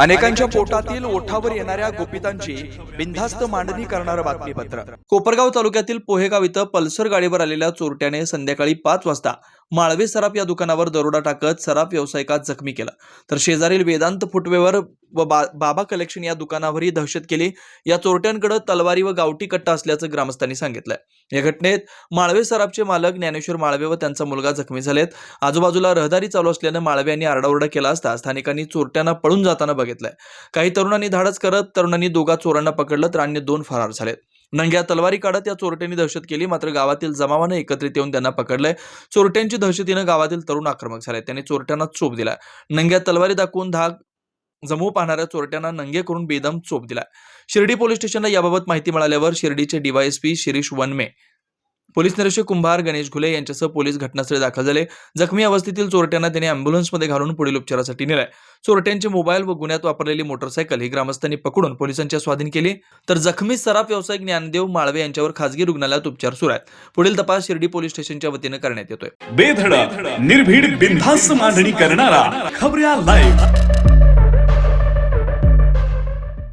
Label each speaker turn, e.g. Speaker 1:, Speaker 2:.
Speaker 1: अनेकांच्या पोटातील ओठावर येणाऱ्या गोपितांची बिनधास्त मांडणी करणारं बातमीपत्र. कोपरगाव तालुक्यातील पोहेगाव इथं पल्सर गाडीवर आलेल्या चोरट्याने संध्याकाळी पाच वाजता माळवे सराफ या दुकानावर दरोडा टाकत सराफ व्यावसायिकात जखमी केला. तर शेजारील वेदांत फुटवेवर व बा- बाबा कलेक्शन या दुकानावरही दहशत केली. या चोरट्यांकडे तलवारी व गावठी कट्टा असल्याचं ग्रामस्थांनी सांगितलंय. या घटनेत माळवे सराफचे मालक ज्ञानेश्वर माळवे व त्यांचा मुलगा जखमी झालेत. आजूबाजूला रहदारी चालू असल्यानं माळवे यांनी आरडाओरडा केला असता स्थानिकांनी चोरट्यांना पळून जाताना बघितलंय. काही तरुणांनी धाडस करत तरुणांनी दोघा चोरांना पकडलं तर अन्य दोन फरार झालेत. नंग्या तलवारी काढत या चोरट्यांनी दहशत केली मात्र गावातील जमावानं एकत्रित येऊन त्यांना पकडलंय. चोरट्यांची दहशतीनं गावातील तरुण आक्रमक झाले त्यांनी चोरट्यांना चोप दिला नंग्या तलवारी दाखवून धाक जमवू पाहणाऱ्या चोरट्यांना नंगे करून बेदम चोप दिला शिर्डी पोलीस स्टेशनला याबाबत माहिती मिळाल्यावर शिर्डीचे डीवायएसपी शिरीष वनमे पोलीस निरीक्षक कुंभार गणेश घुले यांच्यासह पोलीस घटनास्थळी दाखल झाले. जखमी अवस्थेतील चोरट्यांना त्यांनी अँब्युलन्समध्ये घालून पुढील उपचारासाठी नेलाय. चोरट्यांचे मोबाईल व गुन्ह्यात वापरलेली मोटरसायकल ही ग्रामस्थांनी पकडून पोलिसांच्या स्वाधीन केली. तर जखमी सराफ व्यावसायिक ज्ञानदेव माळवे यांच्यावर खासगी रुग्णालयात उपचार सुरू आहेत. पुढील तपास शिर्डी पोलीस स्टेशनच्या वतीनं करण्यात येतोय.
Speaker 2: बेधडक निर्भीड बिनधास्त मांडणी करणारा खबऱ्या लाईव्ह